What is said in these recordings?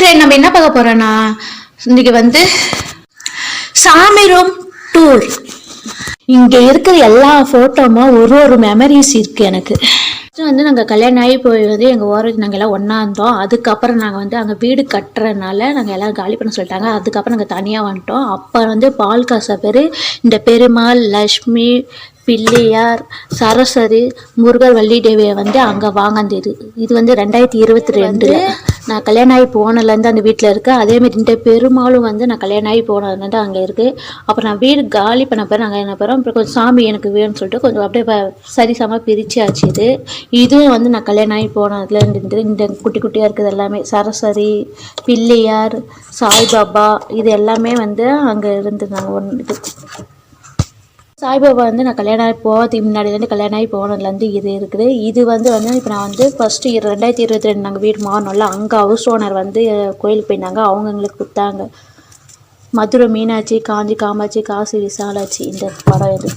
சரி நம்ம என்ன பார்க்க போறோம்னா இன்னைக்கு வந்து சாமி ரூம் டூர் இங்க இருக்கிற எல்லா போட்டோமும் ஒரு ஒரு மெமரிஸ் இருக்கு எனக்கு. First வந்து நாங்கள் கல்யாணம் ஆகி போய் வந்து எங்கள் ஓரத்து நாங்கள் எல்லாம் ஒன்றா இருந்தோம். அதுக்கப்புறம் நாங்கள் வந்து அங்கே வீடு கட்டுறதுனால நாங்கள் எல்லாம் காலி பண்ண சொல்லிட்டாங்க. அதுக்கப்புறம் நாங்கள் தனியாக வந்துட்டோம். அப்போ வந்து பால் காசா பேர் இந்த பெருமாள் லக்ஷ்மி பிள்ளையார் சரஸ்வதி முருகர் வள்ளி தேவியை வந்து அங்கே வாங்கினது. இது வந்து ரெண்டாயிரத்தி இருபத்தி ரெண்டில். நான் கல்யாணம் ஆகி போனதுலேருந்து அந்த வீட்டில் இருக்கு அதேமாதிரி இந்த பெருமாளும் வந்து நான் கல்யாணம் ஆகி போனதுலேருந்து அங்கே இருக்குது அப்புறம் நான் வீடு காலி பண்ண பிறகு நாங்கள் என்ன போகிறோம் அப்புறம் கொஞ்சம் சாமி எனக்கு வேணும்னு சொல்லிட்டு கொஞ்சம் அப்படியே சரிசமமாக பிரிச்சாச்சு இது. இதுவும் வந்து நான் கல்யாணம் ஆகி போனதுல இருந்து இந்த குட்டி குட்டியாக இருக்குது எல்லாமே. சரஸ்வதி பிள்ளையார் சாய்பாபா இது எல்லாமே வந்து அங்கே இருந்துருந்தாங்க ஒன்று இது. சாய்பாபா வந்து நான் கல்யாணம் ஆகி போகிறதுக்கு முன்னாடிலேருந்து கல்யாணம் ஆகி போனதுலேருந்து இது இருக்குது. இது வந்து வந்து இப்போ நான் வந்து ஃபஸ்ட்டு ரெண்டாயிரத்தி இருபத்தி ரெண்டு நாங்கள் வீடு மாறினோம்ல அங்கே ஹவுஸ் ஓனர் வந்து கோயிலுக்கு போயிருந்தாங்க அவங்க எங்களுக்கு கொடுத்தாங்க. மதுரை மீனாட்சி காஞ்சி காமாட்சி காசி விசாலாட்சி இந்த படம் இது.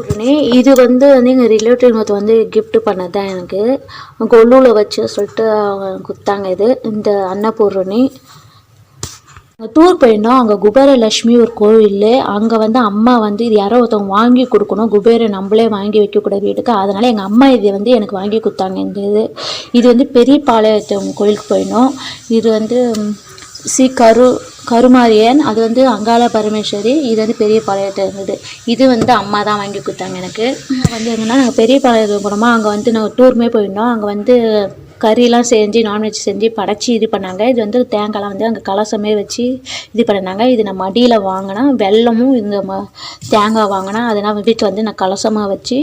உடனே இது வந்து வந்து எங்கள் ரிலேட்டிவ் மொத்தம் வந்து கிஃப்ட்டு பண்ணது தான் எனக்கு கொல்லூரில் வச்சு சொல்லிட்டு அவங்க கொடுத்தாங்க இது. இந்த அன்னபூரணி அங்கே டூர் போயிருந்தோம். அங்கே குபேரலட்சுமி ஒரு கோவில். அங்கே வந்து அம்மா வந்து இது யாரோ ஒருத்தவங்க வாங்கி கொடுக்கணும். குபேரை நம்மளே வாங்கி வைக்கக்கூடாது வீட்டுக்கு. அதனால் எங்கள் அம்மா இது வந்து எனக்கு வாங்கி கொடுத்தாங்க. இந்த இது இது வந்து பெரிய பாளையத்தவங்க கோயிலுக்கு போயிருந்தோம். இது வந்து சி ஸ்ரீ கரு கருமாரியன் அது வந்து அங்காள பரமேஸ்வரி இது வந்து பெரிய பாளையத்தில் இருந்தது இது வந்து அம்மா தான் வாங்கி கொடுத்தாங்க எனக்கு. வந்து எங்கன்னா நாங்கள் பெரிய பாளையத்துக்கு போனோமா அங்கே வந்து நாங்கள் டூருமே போயிருந்தோம். அங்கே வந்து கறிலாம் செஞ்சு நான்வெஜ் செஞ்சு படைச்சி இது பண்ணாங்க. இது வந்து தேங்காய்லாம் வந்து அங்கே கலசமே வச்சு இது பண்ணாங்க. இது நான் மடியில் வாங்கினா வெல்லமும் இந்த ம தேங்காய் வாங்கினா அதெல்லாம் வீட்டில் வந்து நான் கலசமாக வச்சு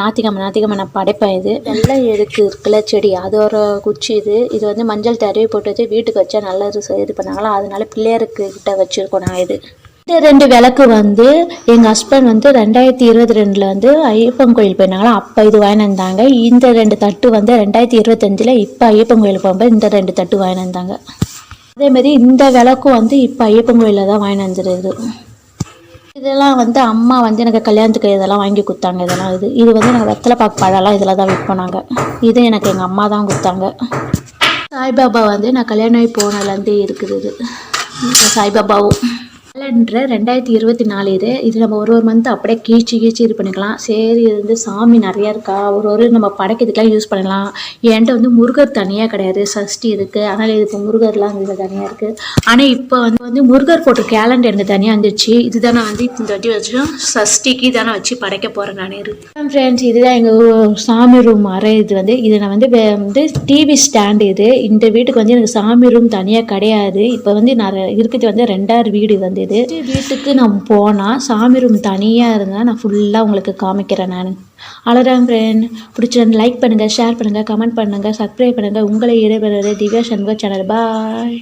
நாத்திக்கிழமை நாத்திக்கிழமை நான் படைப்பேன் இது. வெள்ளம் எதுக்கு இருக்குல்ல செடி? அதோட குச்சி இது. இது வந்து மஞ்சள் தடவி போட்டு வச்சு வீட்டுக்கு வச்சா நல்லது இது பண்ணாங்களா? அதனால பிள்ளையாருக்கு கிட்ட வச்சுருக்கோம் நான் இது. இந்த ரெண்டு விளக்கு வந்து எங்கள் ஹஸ்பண்ட் வந்து ரெண்டாயிரத்தி இருபத்தி ரெண்டில் வந்து ஐயப்பன் கோயில் போயிருந்தாங்களா? அப்போ இது வாங்கினாங்க வந்தாங்க. இந்த ரெண்டு தட்டு வந்து ரெண்டாயிரத்தி இருபத்தஞ்சில் இப்போ ஐயப்பன் கோயிலுக்கு போகும்போது இந்த ரெண்டு தட்டு வாங்கினாங்க வந்தாங்க. அதேமாரி இந்த விளக்கும் வந்து இப்போ ஐயப்பன் கோயிலில் தான் வாங்கிட்டு இதெல்லாம் வந்து அம்மா வந்து எனக்கு கல்யாணத்துக்கு இதெல்லாம் வாங்கி கொடுத்தாங்க. இதெல்லாம் இது இது வந்து எனக்கு வெத்தலை பாக்கு பழம்லாம் இதில் தான் விற்போம் இது எனக்கு எங்கள் அம்மா தான் கொடுத்தாங்க. சாய்பாபா வந்து நான் கல்யாணம் ஆகி போனதுலேருந்தே இருக்குது இது. சாய்பாபாவும். கேலண்டர் ரெண்டாயிரத்தி இருபத்தி நாலு இது இது நம்ம ஒரு ஒரு மந்த் அப்படியே கீழ்ச்சி கீழ்ச்சி இது பண்ணிக்கலாம். சரி இது வந்து சாமி நிறையா இருக்கா? ஒரு ஒரு நம்ம படைக்கிறதுக்கெலாம் யூஸ் பண்ணலாம். என்கிட்ட வந்து முருகர் தனியாக கிடையாது. சஷ்டி இருக்குது அதனால் இது இப்போ முருகர்லாம் இதில் தனியாக இருக்குது ஆனால் இப்போ வந்து வந்து முருகர் போட்ட கேலண்டர் எனக்கு தனியாக வந்துச்சு. இதுதான் நான் வந்து இந்த வாட்டி வச்சு சஷ்டிக்கு தானே வச்சு படைக்க போகிறேன் நான். இருக்கேன் ஃப்ரெண்ட்ஸ் இதுதான் எங்கள் சாமி ரூம் அறை இது வந்து. இது நான் வந்து வே- வந்து டிவி ஸ்டாண்டு இது. இந்த வீட்டுக்கு வந்து எனக்கு சாமி ரூம் தனியாக கிடையாது. இப்போ வந்து நான் இருக்கிறது வந்து ரெண்டாயிரம் வீடு வந்து இது. வீட்டுக்கு நான் போனால் சாமி ரூம் தனியாக இருந்தால் நான் ஃபுல்லாக உங்களுக்கு காமிக்கிறேன் நான். அவ்வளோதான் ஃப்ரெண்ட் பிடிச்சிருந்து லைக் பண்ணுங்கள் ஷேர் பண்ணுங்கள் கமெண்ட் பண்ணுங்கள் சப்ஸ்கிரைப் பண்ணுங்கள் உங்களை இடைபெறுவது திவ்யா சண்முக சேனல் பாய்